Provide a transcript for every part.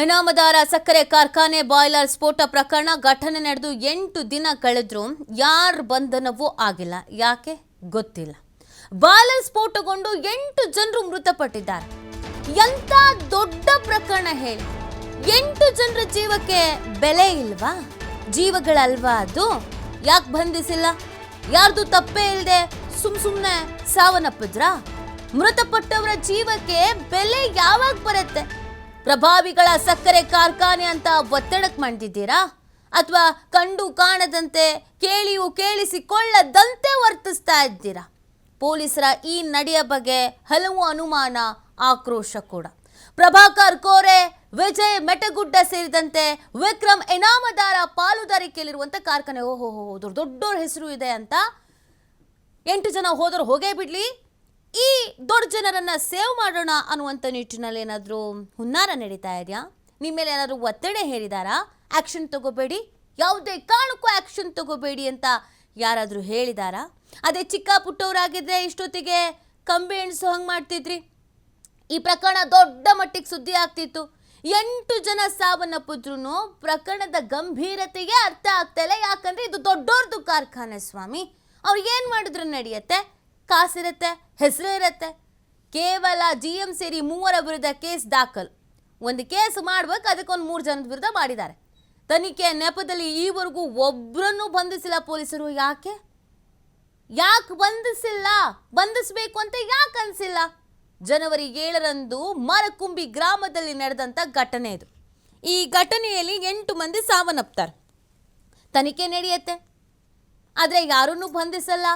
ಇನಾಮದಾರ ಸಕ್ಕರೆ ಕಾರ್ಖಾನೆ ಬಾಯ್ಲರ್ ಸ್ಫೋಟ ಪ್ರಕರಣ ಘಟನೆ ನಡೆದು ಎಂಟು ದಿನ ಕಳೆದ್ರೂ ಯಾರ ಬಂಧನವೂ ಆಗಿಲ್ಲ. ಯಾಕೆ? ಗೊತ್ತಿಲ್ಲ. ಬಾಯ್ಲರ್ ಸ್ಫೋಟಗೊಂಡು ಎಂಟು ಜನರು ಮೃತಪಟ್ಟಿದ್ದಾರೆ. ಎಂತ ದೊಡ್ಡ ಪ್ರಕರಣ ಹೇಳಿ. ಎಂಟು ಜನರ ಜೀವಕ್ಕೆ ಬೆಲೆ ಇಲ್ವಾ? ಜೀವಗಳಲ್ವಾ ಅದು? ಯಾಕೆ ಬಂಧಿಸಿಲ್ಲ? ಯಾರ್ದು ತಪ್ಪೇ ಇಲ್ಲದೆ ಸುಮ್ ಸುಮ್ಮನೆ ಸಾವನ್ನಪ್ಪಿದ್ರಾ? ಮೃತಪಟ್ಟವರ ಜೀವಕ್ಕೆ ಬೆಲೆ ಯಾವಾಗ ಬರುತ್ತೆ? ಪ್ರಭಾವಿಗಳ ಸಕ್ಕರೆ ಕಾರ್ಖಾನೆ ಅಂತ ಒತ್ತಡಕ್ಕೆ ಮಾಡಿದ್ದೀರಾ? ಅಥವಾ ಕಂಡು ಕಾಣದಂತೆ ಕೇಳಿಯೂ ಕೇಳಿಸಿಕೊಳ್ಳದಂತೆ ವರ್ತಿಸ್ತಾ ಇದ್ದೀರಾ? ಪೊಲೀಸರ ಈ ನಡೆಯ ಬಗ್ಗೆ ಹಲವು ಅನುಮಾನ, ಆಕ್ರೋಶ ಕೂಡ. ಪ್ರಭಾಕರ್ ಕೋರೆ, ವಿಜಯ್ ಮೆಟಗುಡ್ಡ ಸೇರಿದಂತೆ ವಿಕ್ರಮ್ ಇನಾಮದಾರ ಪಾಲುದಾರಿಕೆಯಲ್ಲಿರುವಂಥ ಕಾರ್ಖಾನೆ ಓಹೋ ದೊಡ್ಡ ದೊಡ್ಡವ್ರ ಹೆಸರು ಇದೆ ಅಂತ. ಎಂಟು ಜನ ಹೋದರೂ ಹೋಗೇ ಬಿಡ್ಲಿ. ಈ ದೊಡ್ಡ ಜನರನ್ನ ಸೇವ್ ಮಾಡೋಣ ಅನ್ನುವಂಥ ನಿಟ್ಟಿನಲ್ಲಿ ಏನಾದರೂ ಹುನ್ನಾರ ನಡೀತಾ ಇದೆಯಾ? ನಿಮ್ಮ ಮೇಲೆ ಏನಾದರೂ ಒತ್ತಡ ಹೇರಿದಾರಾ? ಆ್ಯಕ್ಷನ್ ತಗೋಬೇಡಿ. ಯಾವುದೇ ಕಾರಣಕ್ಕೂ ಆ್ಯಕ್ಷನ್ ತಗೋಬೇಡಿ ಅಂತ ಯಾರಾದರೂ ಹೇಳಿದಾರಾ? ಅದೇ ಚಿಕ್ಕ ಪುಟ್ಟವರಾಗಿದ್ದರೆ ಇಷ್ಟೊತ್ತಿಗೆ ಕಂಬಿ ಎಣಿಸೋ ಹಂಗೆ ಮಾಡ್ತಿದ್ರಿ. ಈ ಪ್ರಕರಣ ದೊಡ್ಡ ಮಟ್ಟಿಗೆ ಸುದ್ದಿ ಆಗ್ತಿತ್ತು. ಎಂಟು ಜನ ಸಾವನ್ನಪ್ಪಿದ್ರು ಪ್ರಕರಣದ ಗಂಭೀರತೆಗೆ ಅರ್ಥ ಆಗ್ತಾ ಇಲ್ಲ. ಯಾಕಂದ್ರೆ ಇದು ದೊಡ್ಡೋರ್ದು ಕಾರ್ಖಾನೆ ಸ್ವಾಮಿ. ಅವ್ರು ಏನು ಮಾಡಿದ್ರು ನಡೆಯುತ್ತೆ? ಕಾಸಿರುತ್ತೆ ಹೆಸರು ಇರುತ್ತೆ ಕೇವಲ ಜಿ ಎಂ ಸೇರಿ ಮೂವರ ವಿರುದ್ಧ ಕೇಸ್ ದಾಖಲು. ಒಂದು ಕೇಸ್ ಮಾಡ್ಬೇಕು, ಅದಕ್ಕೊಂದು ಮೂರು ಜನದ ವಿರುದ್ಧ ಮಾಡಿದ್ದಾರೆ. ತನಿಖೆ ನೆಪದಲ್ಲಿ ಈವರೆಗೂ ಒಬ್ಬರನ್ನು ಬಂಧಿಸಿಲ್ಲ ಪೊಲೀಸರು, ಯಾಕೆ? ಯಾಕೆ ಬಂಧಿಸಿಲ್ಲ? ಬಂಧಿಸಬೇಕು ಅಂತ ಯಾಕೆ ಅನಿಸಿಲ್ಲ? ಜನವರಿ ಏಳರಂದು ಮರಕುಂಬಿ ಗ್ರಾಮದಲ್ಲಿ ನಡೆದಂಥ ಘಟನೆ ಇದು. ಈ ಘಟನೆಯಲ್ಲಿ ಎಂಟು ಮಂದಿ ಸಾವನ್ನಪ್ತಾರೆ. ತನಿಖೆ ನಡೆಯುತ್ತೆ. ಆದರೆ ಯಾರನ್ನೂ ಬಂಧಿಸಲ್ಲ.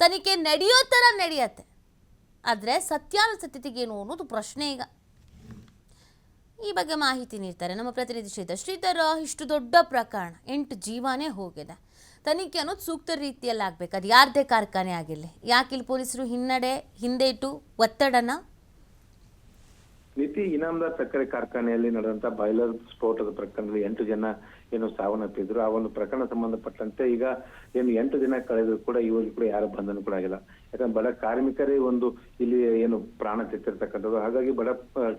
ತನಿಖೆ ನಡೆಯೋ ಥರ ನಡೆಯುತ್ತೆ. ಆದರೆ ಸತ್ಯಾನುಸತ್ಯತೆಗೇನು ಅನ್ನೋದು ಪ್ರಶ್ನೆ ಈಗ. ಈ ಬಗ್ಗೆ ಮಾಹಿತಿ ನೀಡ್ತಾರೆ ನಮ್ಮ ಪ್ರತಿನಿಧಿ ಶ್ರೀಧರ್. ಶ್ರೀಧರ್, ಇಷ್ಟು ದೊಡ್ಡ ಪ್ರಕರಣ, ಎಂಟು ಜೀವನೇ ಹೋಗಿದೆ. ತನಿಖೆ ಅನ್ನೋದು ಸೂಕ್ತ ರೀತಿಯಲ್ಲಿ ಆಗಬೇಕು ಅದು ಯಾರದೇ ಕಾರ್ಖಾನೆ ಆಗಿರಲಿ. ಯಾಕಿಲ್ಲಿ ಪೊಲೀಸರು ಹಿನ್ನಡೆ ಹಿಂದೆ ಇಟ್ಟು ಒತ್ತಡನ ನಿತಿ ಇನಾಮದಾರ್ ಸಕ್ಕರೆ ಕಾರ್ಖಾನೆಯಲ್ಲಿ ನಡೆದಂತ ಬಾಯ್ಲರ್ ಸ್ಫೋಟದ ಪ್ರಕರಣದಲ್ಲಿ ಎಂಟು ಜನ ಏನು ಸಾವನ್ನಪ್ಪಿದ್ರು. ಆ ಒಂದು ಪ್ರಕರಣ ಸಂಬಂಧಪಟ್ಟಂತೆ ಈಗ ಏನು ಎಂಟು ದಿನ ಕಳೆದ್ರು ಕೂಡ ಈವರೆಗೂ ಕೂಡ ಯಾರ ಬಂಧನ ಕೂಡ ಆಗಿಲ್ಲ. ಯಾಕಂದ್ರೆ ಬಡ ಕಾರ್ಮಿಕರೇ ಒಂದು ಇಲ್ಲಿ ಏನು ಪ್ರಾಣ ತೆತ್ತಿರ್ತಕ್ಕಂಥದ್ದು. ಹಾಗಾಗಿ ಬಡ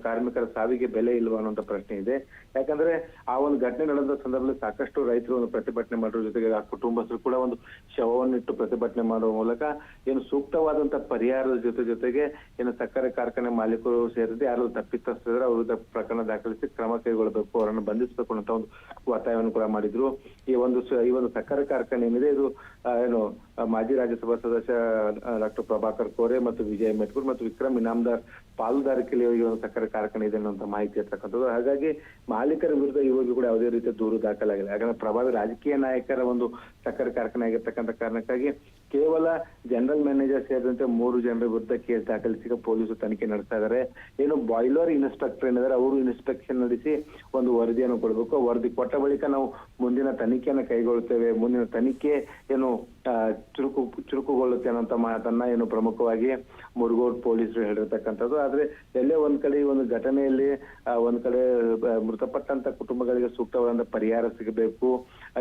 ಕಾರ್ಮಿಕರ ಸಾವಿಗೆ ಬೆಲೆ ಇಲ್ವಾ ಅನ್ನುವಂಥ ಪ್ರಶ್ನೆ ಇದೆ. ಯಾಕಂದ್ರೆ ಆ ಒಂದು ಘಟನೆ ನಡೆದ ಸಂದರ್ಭದಲ್ಲಿ ಸಾಕಷ್ಟು ರೈತರು ಒಂದು ಪ್ರತಿಭಟನೆ ಮಾಡೋದ್ರ ಜೊತೆಗೆ ಆ ಕುಟುಂಬಸ್ಥರು ಕೂಡ ಒಂದು ಶವವನ್ನಿಟ್ಟು ಪ್ರತಿಭಟನೆ ಮಾಡುವ ಮೂಲಕ ಏನು ಸೂಕ್ತವಾದಂತ ಪರಿಹಾರದ ಜೊತೆ ಜೊತೆಗೆ ಏನು ಸಕ್ಕರೆ ಕಾರ್ಖಾನೆ ಮಾಲೀಕರು ಸೇರಿದಂತೆ ಯಾರು ತಪ್ಪಿತಸ್ಥರಿದ್ರೆ ಅವ್ರ ಪ್ರಕರಣ ದಾಖಲಿಸಿ ಕ್ರಮ ಕೈಗೊಳ್ಳಬೇಕು. ಅವರನ್ನು ಬಂಧಿಸಬೇಕು ಅನ್ನೋ ಒಂದು ಒತ್ತಾಯವನ್ನು ಕೂಡ ಮಾಡಿದ್ರು. ಈ ಒಂದು ಈ ಒಂದು ಸಕ್ಕರೆ ಕಾರ್ಖಾನೆ ಏನಿದೆ, ಇದು ಏನು ಮಾಜಿ ರಾಜ್ಯಸಭಾ ಸದಸ್ಯ ಡಾಕ್ಟರ್ ಪ್ರಭಾಕರ್ ಕೋರೆ ಮತ್ತು ವಿಜಯ್ ಮೆಟ್ಕೂರ್ ಮತ್ತು ವಿಕ್ರಮ್ ಇನಾಮದಾರ್ ಪಾಲುದಾರಿಕೆಯಲ್ಲಿ ಈ ಒಂದು ಸಕ್ಕರೆ ಕಾರ್ಖಾನೆ ಇದೆ ಅನ್ನುವಂತ ಮಾಹಿತಿ ಇರ್ತಕ್ಕಂಥದ್ದು. ಹಾಗಾಗಿ ಮಾಲೀಕರ ವಿರುದ್ಧ ಇವಾಗ ಕೂಡ ಯಾವುದೇ ರೀತಿಯ ದೂರು ದಾಖಲಾಗಿಲ್ಲ. ಯಾಕಂದ್ರೆ ಪ್ರಭಾವಿ ರಾಜಕೀಯ ನಾಯಕರ ಒಂದು ಸಕ್ಕರೆ ಕಾರ್ಖಾನೆ ಆಗಿರ್ತಕ್ಕಂಥ ಕಾರಣಕ್ಕಾಗಿ ಕೇವಲ ಜನರಲ್ ಮ್ಯಾನೇಜರ್ ಸೇರಿದಂತೆ ಮೂರು ಜನರ ವಿರುದ್ಧ ಕೇಸ್ ದಾಖಲಿಸಿ ಪೊಲೀಸರು ತನಿಖೆ ನಡೆಸ್ತಾ ಇದ್ದಾರೆ. ಏನು ಬಾಯ್ಲರ್ ಇನ್ಸ್ಪೆಕ್ಟರ್ ಏನಿದ್ದಾರೆ, ಅವರು ಇನ್ಸ್ಪೆಕ್ಷನ್ ನಡೆಸಿ ಒಂದು ವರದಿಯನ್ನು ಕೊಡಬೇಕು. ವರದಿ ಕೊಟ್ಟ ಬಳಿಕ ನಾವು ಮುಂದಿನ ತನಿಖೆಯನ್ನು ಕೈಗೊಳ್ಳುತ್ತೇವೆ. ಮುಂದಿನ ತನಿಖೆ ಏನು ಚುರುಕು, ಚುರುಕುಗೊಳ್ಳುತ್ತೆ ಅನ್ನೋಂಥ ಮಾತನ್ನ ಏನು ಪ್ರಮುಖವಾಗಿ ಮುರುಗೋಡ್ ಪೊಲೀಸರು ಹೇಳಿರ್ತಕ್ಕಂಥದ್ದು. ಆದ್ರೆ ಎಲ್ಲೇ ಒಂದ್ ಕಡೆ ಈ ಒಂದು ಘಟನೆಯಲ್ಲಿ ಒಂದ್ ಕಡೆ ಮೃತಪಟ್ಟಂತ ಕುಟುಂಬಗಳಿಗೆ ಸೂಕ್ತವಾದ ಪರಿಹಾರ ಸಿಗಬೇಕು.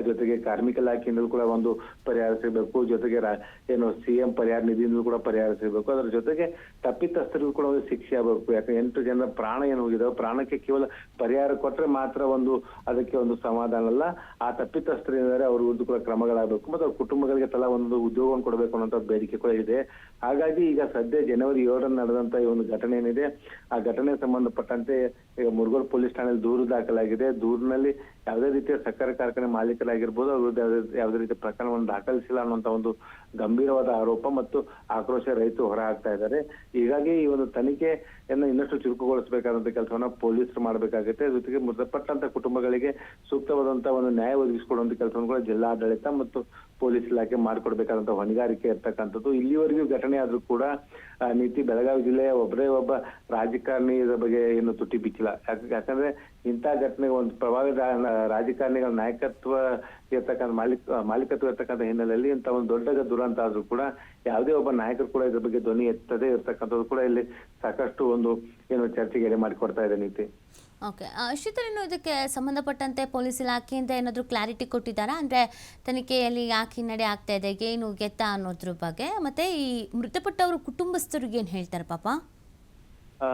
ಜೊತೆಗೆ ಕಾರ್ಮಿಕ ಇಲಾಖೆಯಿಂದಲೂ ಕೂಡ ಒಂದು ಪರಿಹಾರ ಸಿಗಬೇಕು. ಜೊತೆಗೆ ರಾ- ಸಿ ಸಿಎಂ ಪರಿಹಾರ ನಿಧಿಯಿಂದ ಕೂಡ ಪರಿಹಾರ ಸಿಗಬೇಕು. ಅದರ ಜೊತೆಗೆ ತಪ್ಪಿತಸ್ಥರಿಗೂ ಕೂಡ ಒಂದು ಶಿಕ್ಷೆ ಆಗಬೇಕು. ಯಾಕಂದ್ರೆ ಎಂಟು ಜನ ಪ್ರಾಣ ಏನು ಹೋಗಿದಾವೆ ಪ್ರಾಣಕ್ಕೆ ಕೇವಲ ಪರಿಹಾರ ಕೊಟ್ಟರೆ ಮಾತ್ರ ಒಂದು ಅದಕ್ಕೆ ಒಂದು ಸಮಾಧಾನ ಅಲ್ಲ. ಆ ತಪ್ಪಿತಸ್ಥರು ಏನಾದ್ರೆ ಅವ್ರ ವಿರುದ್ಧ ಕೂಡ ಕ್ರಮಗಳಾಗಬೇಕು. ಮತ್ತು ಅವ್ರ ಕುಟುಂಬಗಳಿಗೆ ತಲಾ ಒಂದು ಉದ್ಯೋಗವನ್ನು ಕೊಡಬೇಕು ಅನ್ನೋಂಥ ಬೇಡಿಕೆ ಕೂಡ ಇದೆ. ಹಾಗಾಗಿ ಈಗ ಸದ್ಯ ಜನವರಿ ಏಳರಂದು ನಡೆದಂತ ಈ ಒಂದು ಘಟನೆ ಏನಿದೆ, ಆ ಘಟನೆ ಸಂಬಂಧಪಟ್ಟಂತೆ ಈಗ ಮುರುಗೋಡ್ ಪೊಲೀಸ್ ಠಾಣೆಯಲ್ಲಿ ದೂರು ದಾಖಲಾಗಿದೆ. ದೂರಿನಲ್ಲಿ ಯಾವುದೇ ರೀತಿಯ ಸಕ್ಕರೆ ಕಾರ್ಖಾನೆ ಮಾಲೀಕರಾಗಿರ್ಬೋದು, ಅವ್ರ ವಿರುದ್ಧ ಯಾವುದೇ ರೀತಿಯ ಪ್ರಕರಣವನ್ನು ದಾಖಲಿಸಿಲ್ಲ ಅನ್ನುವಂತ ಒಂದು ಗಂಭೀರವಾದ ಆರೋಪ ಮತ್ತು ಆಕ್ರೋಶ ರೈತರು ಹೊರ ಹಾಕ್ತಾ ಇದ್ದಾರೆ. ಹೀಗಾಗಿ ಈ ಒಂದು ತನಿಖೆಯನ್ನು ಇನ್ನಷ್ಟು ಚುರುಕುಗೊಳಿಸಬೇಕಾದಂತ ಕೆಲಸವನ್ನ ಪೊಲೀಸರು ಮಾಡಬೇಕಾಗುತ್ತೆ. ಜೊತೆಗೆ ಮೃತಪಟ್ಟಂತ ಕುಟುಂಬಗಳಿಗೆ ಸೂಕ್ತವಾದಂತ ಒಂದು ನ್ಯಾಯ ಒದಗಿಸಿಕೊಡುವಂತ ಕೆಲಸವನ್ನು ಕೂಡ ಜಿಲ್ಲಾಡಳಿತ ಮತ್ತು ಪೊಲೀಸ್ ಇಲಾಖೆ ಮಾಡಿಕೊಡ್ಬೇಕಾದಂತ ಹೊಣೆಗಾರಿಕೆ ಇರ್ತಕ್ಕಂಥದ್ದು. ಇಲ್ಲಿವರೆಗೂ ಘಟನೆ ಆದ್ರೂ ಕೂಡ ನೀತಿ ಬೆಳಗಾವಿ ಜಿಲ್ಲೆಯ ಒಬ್ಬರೇ ಒಬ್ಬ ರಾಜಕಾರಣಿ ಇದರ ಬಗ್ಗೆ ಏನು ತುಟಿ ಬಿಚ್ಚಿಲ್ಲ ಯಾಕ- ಯಾಕಂದ್ರೆ ಇಂತಹ ಘಟನೆ ಒಂದು ಪ್ರಭಾವಿ ರಾಜಕಾರಣಿಗಳ ನಾಯಕತ್ವ ಇರ್ತಕ್ಕಂಥ ಮಾಲೀಕ, ಮಾಲೀಕತ್ವ ಇರ್ತಕ್ಕಂಥ ಹಿನ್ನೆಲೆಯಲ್ಲಿ ಇಂಥ ಒಂದು ದೊಡ್ಡ ದುರಂತ ಆದ್ರೂ ಕೂಡ ಯಾವುದೇ ಒಬ್ಬ ನಾಯಕರು ಕೂಡ ಇದ್ರ ಬಗ್ಗೆ ಧ್ವನಿ ಎತ್ತದೇ ಇರ್ತಕ್ಕಂಥದ್ದು ಕೂಡ ಇಲ್ಲಿ ಸಾಕಷ್ಟು ಒಂದು ಏನು ಚರ್ಚೆಗೆ ಎಡೆ ಮಾಡಿಕೊಡ್ತಾ ಇದೆ ನೀತಿ. ಓಕೆ. ಇದಕ್ಕೆ ಸಂಬಂಧಪಟ್ಟಂತೆ ಪೊಲೀಸ್ ಇಲಾಖೆಯಿಂದ ಏನಾದರೂ ಕ್ಲಾರಿಟಿ ಕೊಟ್ಟಿದ್ದಾರಾ? ಅಂದರೆ ತನಿಖೆಯಲ್ಲಿ ಯಾಕೆ ಹಿನ್ನಡೆ ಆಗ್ತಾ ಇದೆ, ಏನು ಗೆತ್ತ ಅನ್ನೋದ್ರ ಬಗ್ಗೆ. ಮತ್ತು ಈ ಮೃತಪಟ್ಟವರು ಕುಟುಂಬಸ್ಥರಿಗೆ ಏನು ಹೇಳ್ತಾರೆ ಪಾಪ? ಆ,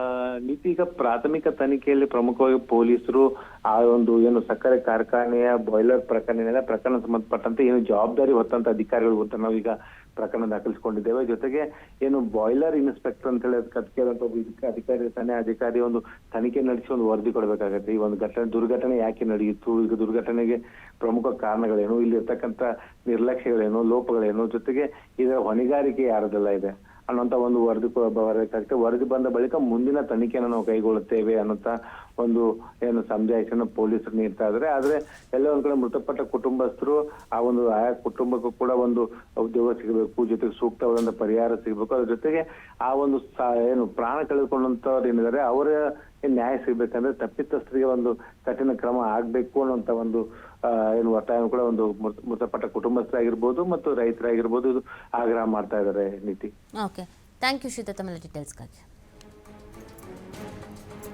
ನೀತಿ ಈಗ ಪ್ರಾಥಮಿಕ ತನಿಖೆಯಲ್ಲಿ ಪ್ರಮುಖವಾಗಿ ಪೊಲೀಸರು ಆ ಒಂದು ಏನು ಸಕ್ಕರೆ ಕಾರ್ಖಾನೆಯ ಬಾಯ್ಲರ್ ಪ್ರಕರಣ ಪ್ರಕರಣ ಸಂಬಂಧಪಟ್ಟಂತೆ ಏನು ಜವಾಬ್ದಾರಿ ಹೊತ್ತಂತ ಅಧಿಕಾರಿಗಳು ಅಂತ ನಾವೀಗ ಪ್ರಕರಣ ದಾಖಲಿಸಿಕೊಂಡಿದ್ದೇವೆ. ಜೊತೆಗೆ ಏನು ಬಾಯ್ಲರ್ ಇನ್ಸ್ಪೆಕ್ಟರ್ ಅಂತ ಹೇಳಿ ಒಬ್ಬ ಅಧಿಕಾರಿ ಇರ್ತಾನೆ. ಅಧಿಕಾರಿ ಒಂದು ತನಿಖೆ ನಡೆಸಿ ಒಂದು ವರದಿ ಕೊಡಬೇಕಾಗತ್ತೆ. ಈ ಒಂದು ಘಟನೆ ದುರ್ಘಟನೆ ಯಾಕೆ ನಡೆಯಿತು ಈಗ ದುರ್ಘಟನೆಗೆ ಪ್ರಮುಖ ಕಾರಣಗಳೇನು? ಇಲ್ಲಿ ಇರ್ತಕ್ಕಂಥ ನಿರ್ಲಕ್ಷ್ಯಗಳೇನು? ಲೋಪಗಳೇನು? ಜೊತೆಗೆ ಇದರ ಹೊಣೆಗಾರಿಕೆ ಯಾರದೆಲ್ಲ ಇದೆ? ಅನ್ನೋಂತ ಒಂದು ವರದಿ ಬರಬೇಕಾಗುತ್ತೆ ವರದಿ ಬಂದ ಬಳಿಕ ಮುಂದಿನ ತನಿಖೆಯನ್ನು ನಾವು ಕೈಗೊಳ್ಳುತ್ತೇವೆ ಅನ್ನೋಂತ ಒಂದು ಏನು ಸಮಜಾಯಿಷನ್ನು ಪೊಲೀಸರು ನೀಡ್ತಾ ಇದ್ದಾರೆ. ಆದರೆ ಎಲ್ಲ ಒಂದ್ ಕಡೆ ಮೃತಪಟ್ಟ ಕುಟುಂಬಸ್ಥರು, ಆ ಒಂದು ಆಯಾ ಕುಟುಂಬಕ್ಕೂ ಕೂಡ ಒಂದು ಉದ್ಯೋಗ ಸಿಗಬೇಕು, ಜೊತೆಗೆ ಸೂಕ್ತವಾದಂಥ ಪರಿಹಾರ ಸಿಗಬೇಕು. ಅದ್ರ ಜೊತೆಗೆ ಆ ಒಂದು ಏನು ಪ್ರಾಣ ಕಳೆದುಕೊಂಡಂಥವ್ರು ಏನಿದ್ದಾರೆ, ಅವರ ನ್ಯಾಯ ಸಿಗ್ಬೇಕಂದ್ರೆ ತಪ್ಪಿತಸ್ಥರಿಗೆ ಒಂದು ಕಠಿಣ ಕ್ರಮ ಆಗ್ಬೇಕು ಅನ್ನುವಂತ ಒಂದು ಏನು ಒತ್ತಾಯ ಕೂಡ ಒಂದು ಮೃತ- ಮೃತಪಟ್ಟ ಕುಟುಂಬಸ್ಥರಾಗಿರ್ಬೋದು ಮತ್ತು ರೈತರಾಗಿರ್ಬೋದು ಆಗ್ರಹ ಮಾಡ್ತಾ ಇದ್ದಾರೆ ನೀತಿ. ಓಕೆ ಥ್ಯಾಂಕ್ ಯು ಶೀತ ತಮ್ಮ ಡೀಟೇಲ್ಸ್ಗಾಗಿ